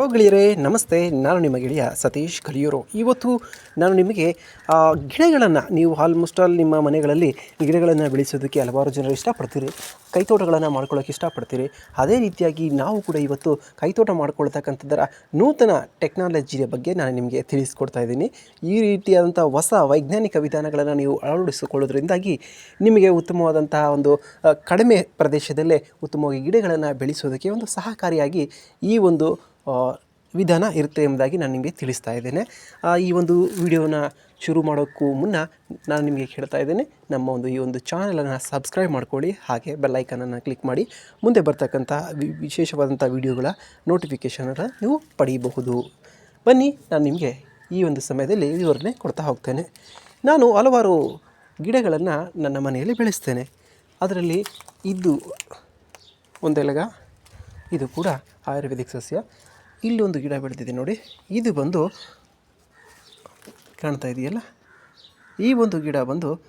Hello ಗೆಳೆಯರೇ, ನಮಸ್ತೆ. ನಾನು ನಿಮ್ಮ ಗೆಳೆಯ ಸತೀಶ್ ಕಲಿಯೂರು. ಇವತ್ತು ನಾನು ನಿಮಗೆ ಗಿಡಗಳನ್ನು ನೀವು ಆಲ್ಮೋಸ್ಟ್ ಆಲ್ ನಿಮ್ಮ ಮನೆಗಳಲ್ಲಿ ಗಿಡಗಳನ್ನು ಬೆಳೆಸೋದಕ್ಕೆ ಹಲವಾರು ಜನರು ಇಷ್ಟಪಡ್ತೀರಿ. ಕೈತೋಟಗಳನ್ನು ಮಾಡ್ಕೊಳ್ಳೋಕೆ ಇಷ್ಟಪಡ್ತೀರಿ. ಅದೇ ರೀತಿಯಾಗಿ ನಾವು ಕೂಡ ಇವತ್ತು ಕೈತೋಟ ಮಾಡ್ಕೊಳ್ತಕ್ಕಂಥದ್ದರ ನೂತನ ಟೆಕ್ನಾಲಜಿಯ ಬಗ್ಗೆ ನಾನು ನಿಮಗೆ ತಿಳಿಸ್ಕೊಡ್ತಾ ಇದ್ದೀನಿ. ಈ ರೀತಿಯಾದಂಥ ಹೊಸ ವೈಜ್ಞಾನಿಕ ವಿಧಾನಗಳನ್ನು ನೀವು ಅಳವಡಿಸಿಕೊಳ್ಳೋದ್ರಿಂದಾಗಿ ನಿಮಗೆ ಉತ್ತಮವಾದಂತಹ ಒಂದು ಕಡಿಮೆ ಪ್ರದೇಶದಲ್ಲೇ ಉತ್ತಮವಾಗಿ ಗಿಡಗಳನ್ನು ಬೆಳೆಸೋದಕ್ಕೆ ಒಂದು ಸಹಕಾರಿಯಾಗಿ ಈ ಒಂದು ವಿಧಾನ ಇರುತ್ತೆ ಎಂಬುದಾಗಿ ನಾನು ನಿಮಗೆ ತಿಳಿಸ್ತಾ ಇದ್ದೇನೆ. ಈ ಒಂದು ವಿಡಿಯೋನ ಶುರು ಮಾಡೋಕ್ಕೂ ಮುನ್ನ ನಾನು ನಿಮಗೆ ಹೇಳ್ತಾ ಇದ್ದೇನೆ, ನಮ್ಮ ಒಂದು ಈ ಒಂದು ಚಾನಲನ್ನು ಸಬ್ಸ್ಕ್ರೈಬ್ ಮಾಡ್ಕೊಳ್ಳಿ, ಹಾಗೆ ಬೆಲ್ಲೈಕನನ್ನು ಕ್ಲಿಕ್ ಮಾಡಿ. ಮುಂದೆ ಬರ್ತಕ್ಕಂಥ ವಿಶೇಷವಾದಂಥ ವಿಡಿಯೋಗಳ ನೋಟಿಫಿಕೇಷನನ್ನು ನೀವು ಪಡೆಯಬಹುದು. ಬನ್ನಿ, ನಾನು ನಿಮಗೆ ಈ ಒಂದು ಸಮಯದಲ್ಲಿ ವಿವರಣೆ ಕೊಡ್ತಾ ಹೋಗ್ತೇನೆ. ನಾನು ಹಲವಾರು ಗಿಡಗಳನ್ನು ನನ್ನ ಮನೆಯಲ್ಲಿ ಬೆಳೆಸ್ತೇನೆ. ಅದರಲ್ಲಿ ಇದ್ದು ಒಂದೆಲಗ, ಇದು ಕೂಡ ಆಯುರ್ವೇದಿಕ್ ಸಸ್ಯ. ಇಲ್ಲೊಂದು ಗಿಡ ಬೆಳೆದಿದೆ ನೋಡಿ. ಇದು ಬಂದು ಕಾಣ್ತಾ ಇದೆಯಲ್ಲ? ಈ ಒಂದು ಗಿಡ ಬಂದು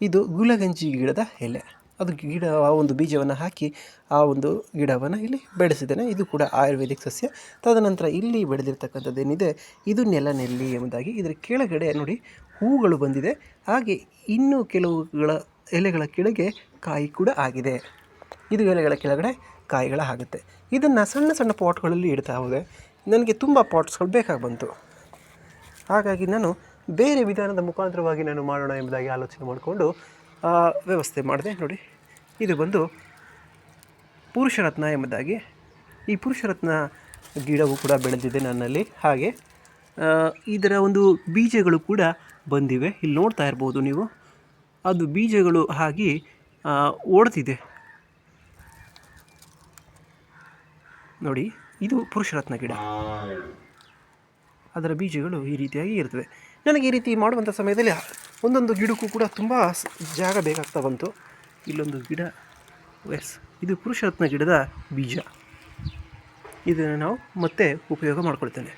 ಇದು ಗುಲಗಂಜಿ ಗಿಡದ ಎಲೆ. ಅದು ಗಿಡ, ಆ ಒಂದು ಬೀಜವನ್ನು ಹಾಕಿ ಆ ಒಂದು ಗಿಡವನ್ನು ಇಲ್ಲಿ ಬೆಳೆಸಿದ್ದೇನೆ. ಇದು ಕೂಡ ಆಯುರ್ವೇದಿಕ್ ಸಸ್ಯ. ತದನಂತರ ಇಲ್ಲಿ ಬೆಳೆದಿರ್ತಕ್ಕಂಥದ್ದೇನಿದೆ? ಇದು ನೆಲನೆಲ್ಲಿ ಎಂಬುದಾಗಿ ಇದರ ಕೆಳಗಡೆ ನೋಡಿ ಹೂಗಳು ಬಂದಿದೆ. ಹಾಗೆ ಇನ್ನೂ ಕೆಲವುಗಳ ಎಲೆಗಳ ಕೆಳಗೆ ಕಾಯಿ ಕೂಡ ಆಗಿದೆ. ಇದು ಎಲೆಗಳ ಕೆಳಗಡೆ ಕಾಯಿಗಳ ಆಗುತ್ತೆ. ಇದನ್ನು ಸಣ್ಣ ಸಣ್ಣ ಪಾಟ್ಗಳಲ್ಲಿ ಇಡ್ತಾ ಹೋದೆ. ನನಗೆ ತುಂಬ ಪಾಟ್ಸ್ಗಳು ಬೇಕಾಗಿ ಬಂತು. ಹಾಗಾಗಿ ನಾನು ಬೇರೆ ವಿಧಾನದ ಮುಖಾಂತರವಾಗಿ ನಾನು ಮಾಡೋಣ ಎಂಬುದಾಗಿ ಆಲೋಚನೆ ಮಾಡಿಕೊಂಡು ವ್ಯವಸ್ಥೆ ಮಾಡಿದೆ. ನೋಡಿ ಇದು ಬಂದು ಪುರುಷರತ್ನ ಎಂಬುದಾಗಿ. ಈ ಪುರುಷರತ್ನ ಗಿಡವು ಕೂಡ ಬೆಳೆದಿದೆ ನನ್ನಲ್ಲಿ. ಹಾಗೆ ಇದರ ಒಂದು ಬೀಜಗಳು ಕೂಡ ಬಂದಿವೆ. ಇಲ್ಲಿ ನೋಡ್ತಾ ಇರ್ಬೋದು ನೀವು. ಅದು ಬೀಜಗಳು ಆ, ಓಡ್ತಿದೆ. ನೋಡಿ, ಇದು ಪುರುಷರತ್ನ ಗಿಡ. ಅದರ ಬೀಜಗಳು ಈ ರೀತಿಯಾಗಿ ಇರ್ತವೆ ನನಗೆ ಈ ರೀತಿ ಮಾಡುವಂಥ ಸಮಯದಲ್ಲಿ ಒಂದೊಂದು ಗಿಡಕ್ಕೂ ಕೂಡ ತುಂಬ ಜಾಗ ಬೇಕಾಗ್ತಾ ಬಂತು. ಇಲ್ಲೊಂದು ಗಿಡ. ಎಸ್ ಇದು ಪುರುಷರತ್ನ ಗಿಡದ ಬೀಜ. ಇದನ್ನು ನಾವು ಮತ್ತೆ ಉಪಯೋಗ ಮಾಡ್ಕೊಳ್ತೇನೆ.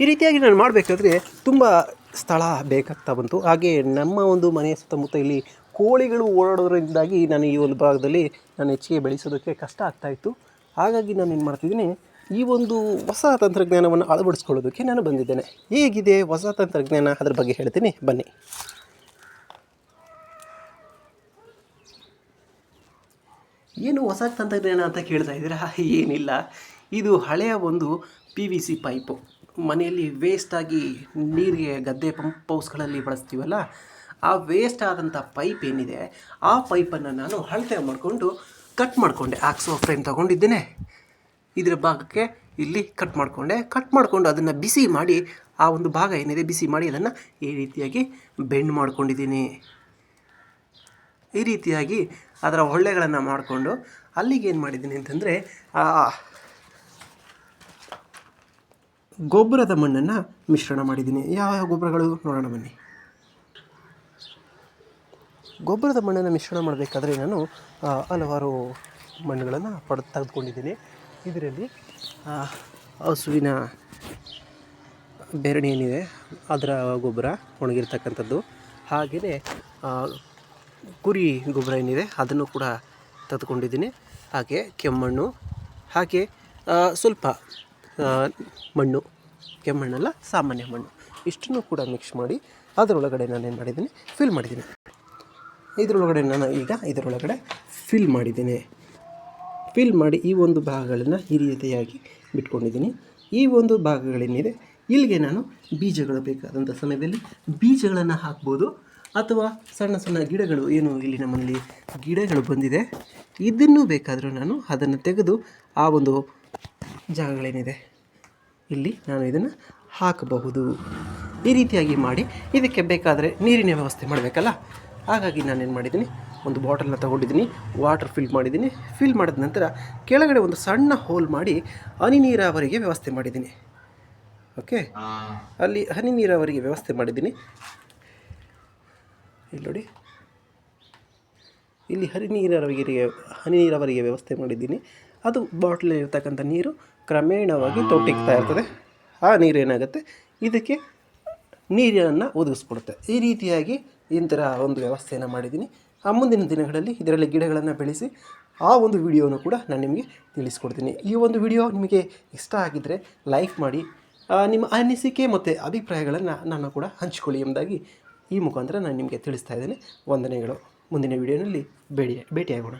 ಈ ರೀತಿಯಾಗಿ ನಾನು ಮಾಡಬೇಕಾದ್ರೆ ತುಂಬ ಸ್ಥಳ ಬೇಕಾಗ್ತಾ ಬಂತು. ಹಾಗೆ ನಮ್ಮ ಒಂದು ಮನೆಯ ಸುತ್ತಮುತ್ತ ಇಲ್ಲಿ ಕೋಳಿಗಳು ಓಡಾಡೋದ್ರಿಂದಾಗಿ ನಾನು ಈ ಒಂದು ಭಾಗದಲ್ಲಿ ನಾನು ಹೆಚ್ಚಿಗೆ ಬೆಳೆಸೋದಕ್ಕೆ ಕಷ್ಟ ಆಗ್ತಾಯಿತ್ತು ಹಾಗಾಗಿ ನಾನು ಏನು ಮಾಡ್ತಿದ್ದೀನಿ, ಈ ಒಂದು ಹೊಸ ತಂತ್ರಜ್ಞಾನವನ್ನು ಅಳವಡಿಸ್ಕೊಳ್ಳೋದಕ್ಕೆ ನಾನು ಬಂದಿದ್ದೇನೆ. ಹೇಗಿದೆ ಹೊಸ ತಂತ್ರಜ್ಞಾನ? ಅದ್ರ ಬಗ್ಗೆ ಹೇಳ್ತೀನಿ. ಬನ್ನಿ. ಏನು ಹೊಸ ತಂತ್ರಜ್ಞಾನ ಅಂತ ಕೇಳ್ತಾ ಇದ್ದೀರಾ? ಏನಿಲ್ಲ. ಇದು ಹಳೆಯ ಒಂದು ಪಿ ವಿ ಸಿ ಪೈಪು ಮನೆಯಲ್ಲಿ ವೇಸ್ಟಾಗಿ ನೀರಿಗೆ ಗದ್ದೆ ಪಂಪ್ ಹೌಸ್ಗಳಲ್ಲಿ ಬಳಸ್ತೀವಲ್ಲ, ಆ ವೇಸ್ಟ್ ಆದಂಥ ಪೈಪ್ ಏನಿದೆ, ಆ ಪೈಪನ್ನು ನಾನು ಅಳತೆ ಮಾಡಿಕೊಂಡು ಕಟ್ ಮಾಡಿಕೊಂಡೆ. ಆಕ್ಸೋ ಫ್ರೇಮ್ ತೊಗೊಂಡಿದ್ದೇನೆ. ಇದರ ಭಾಗಕ್ಕೆ ಇಲ್ಲಿ ಕಟ್ ಮಾಡಿಕೊಂಡೆ. ಕಟ್ ಮಾಡಿಕೊಂಡು ಅದನ್ನು ಬಿಸಿ ಮಾಡಿ, ಆ ಒಂದು ಭಾಗ ಏನಿದೆ ಬಿಸಿ ಮಾಡಿ ಅದನ್ನು ಈ ರೀತಿಯಾಗಿ ಬೆಂಡ್ ಮಾಡ್ಕೊಂಡಿದ್ದೀನಿ. ಈ ರೀತಿಯಾಗಿ ಅದರ ಹೊಳ್ಳೆಗಳನ್ನು ಮಾಡಿಕೊಂಡು ಅಲ್ಲಿಗೆ ಏನು ಮಾಡಿದ್ದೀನಿ ಅಂತಂದರೆ ಗೊಬ್ಬರದ ಮಣ್ಣನ್ನು ಮಿಶ್ರಣ ಮಾಡಿದ್ದೀನಿ. ಯಾವ ಯಾವ ಗೊಬ್ಬರಗಳು? ನೋಡೋಣ ಬನ್ನಿ. ಗೊಬ್ಬರದ ಮಣ್ಣನ್ನು ಮಿಶ್ರಣ ಮಾಡಬೇಕಾದ್ರೆ ನಾನು ಹಲವಾರು ಮಣ್ಣುಗಳನ್ನು ಪಡೆದು ತೆಗೆದುಕೊಂಡಿದ್ದೀನಿ. ಇದರಲ್ಲಿ ಹಸುವಿನ ಬೆರಣಿ ಏನಿದೆ ಅದರ ಗೊಬ್ಬರ ಒಣಗಿರ್ತಕ್ಕಂಥದ್ದು. ಹಾಗೆಯೇ ಕುರಿ ಗೊಬ್ಬರ ಏನಿದೆ, ಅದನ್ನು ಕೂಡ ತೆಗೆದುಕೊಂಡಿದ್ದೀನಿ. ಹಾಗೆ ಕೆಮ್ಮಣ್ಣು, ಹಾಗೆ ಸ್ವಲ್ಪ ಮಣ್ಣು. ಕೆಮ್ಮಣ್ಣಲ್ಲ ಸಾಮಾನ್ಯ ಮಣ್ಣು. ಇಷ್ಟನ್ನು ಕೂಡ ಮಿಕ್ಸ್ ಮಾಡಿ, ಅದರೊಳಗಡೆ ನಾನು ಏನು ಮಾಡಿದ್ದೀನಿ ಫಿಲ್ ಮಾಡಿದ್ದೀನಿ. ಇದರೊಳಗಡೆ ನಾನು ಈಗ ಇದರೊಳಗಡೆ ಫಿಲ್ ಮಾಡಿದ್ದೀನಿ. ಫಿಲ್ ಮಾಡಿ ಈ ಒಂದು ಭಾಗಗಳನ್ನು ಈ ರೀತಿಯಾಗಿ ಬಿಟ್ಕೊಂಡಿದ್ದೀನಿ. ಈ ಒಂದು ಭಾಗಗಳೇನಿದೆ, ಇಲ್ಲಿಗೆ ನಾನು ಬೀಜಗಳು ಬೇಕಾದಂಥ ಸಮಯದಲ್ಲಿ ಬೀಜಗಳನ್ನು ಹಾಕ್ಬೋದು. ಅಥವಾ ಸಣ್ಣ ಸಣ್ಣ ಗಿಡಗಳು, ಏನು ಇಲ್ಲಿ ನಮ್ಮಲ್ಲಿ ಗಿಡಗಳು ಬಂದಿದೆ, ಇದನ್ನು ಬೇಕಾದರೂ ನಾನು ಅದನ್ನು ತೆಗೆದು ಆ ಒಂದು ಜಾಗಗಳೇನಿದೆ, ಇಲ್ಲಿ ನಾನು ಇದನ್ನು ಹಾಕಬಹುದು. ಈ ರೀತಿಯಾಗಿ ಮಾಡಿ ಇದಕ್ಕೆ ಬೇಕಾದರೆ ನೀರಿನ ವ್ಯವಸ್ಥೆ ಮಾಡಬೇಕಲ್ಲ? ಹಾಗಾಗಿ ನಾನೇನು ಮಾಡಿದ್ದೀನಿ ಒಂದು ಬಾಟಲ್ನ ತೊಗೊಂಡಿದ್ದೀನಿ ವಾಟರ್ ಫಿಲ್ ಮಾಡಿದ್ದೀನಿ. ಫಿಲ್ ಮಾಡಿದ ನಂತರ ಕೆಳಗಡೆ ಒಂದು ಸಣ್ಣ ಹೋಲ್ ಮಾಡಿ ಹನಿ ನೀರಾವರಿಗೆ ವ್ಯವಸ್ಥೆ ಮಾಡಿದ್ದೀನಿ. ಓಕೆ ಅಲ್ಲಿ ಹನಿ ನೀರಾವರಿಗೆ ವ್ಯವಸ್ಥೆ ಮಾಡಿದ್ದೀನಿ. ಇಲ್ಲಿ ನೋಡಿ. ಇಲ್ಲಿ ಹನಿ ನೀರಾವರಿಗೆ ಹನಿ ನೀರಾವರಿಗೆ ವ್ಯವಸ್ಥೆ ಮಾಡಿದ್ದೀನಿ. ಅದು ಬಾಟ್ಲಲ್ಲಿರ್ತಕ್ಕಂಥ ನೀರು ಕ್ರಮೇಣವಾಗಿ ತೊಟ್ಟಿಗ್ತಾ ಇರ್ತದೆ. ಆ ನೀರು ಏನಾಗುತ್ತೆ? ಇದಕ್ಕೆ ನೀರನ್ನು ಒದಗಿಸ್ಕೊಡುತ್ತೆ. ಈ ರೀತಿಯಾಗಿ ಇಂಥರ ಒಂದು ವ್ಯವಸ್ಥೆಯನ್ನು ಮಾಡಿದ್ದೀನಿ. ಆ ಮುಂದಿನ ದಿನಗಳಲ್ಲಿ ಇದರಲ್ಲಿ ಗಿಡಗಳನ್ನು ಬೆಳೆಸಿ ಆ ಒಂದು ವಿಡಿಯೋನು ಕೂಡ ನಾನು ನಿಮಗೆ ತಿಳಿಸ್ಕೊಡ್ತೀನಿ. ಈ ಒಂದು ವಿಡಿಯೋ ನಿಮಗೆ ಇಷ್ಟ ಆಗಿದ್ದರೆ ಲೈಕ್ ಮಾಡಿ ನಿಮ್ಮ ಅನಿಸಿಕೆ ಮತ್ತು ಅಭಿಪ್ರಾಯಗಳನ್ನು ನಾನು ಕೂಡ ಹಂಚಿಕೊಳ್ಳಿ ಎಂಬುದಾಗಿ ಈ ಮುಖಾಂತರ ನಾನು ನಿಮಗೆ ತಿಳಿಸ್ತಾ ಇದ್ದೇನೆ. ವಂದನೆಗಳು. ಮುಂದಿನ ವಿಡಿಯೋನಲ್ಲಿ ಭೇಟಿ ಭೇಟಿಯಾಗೋಣ.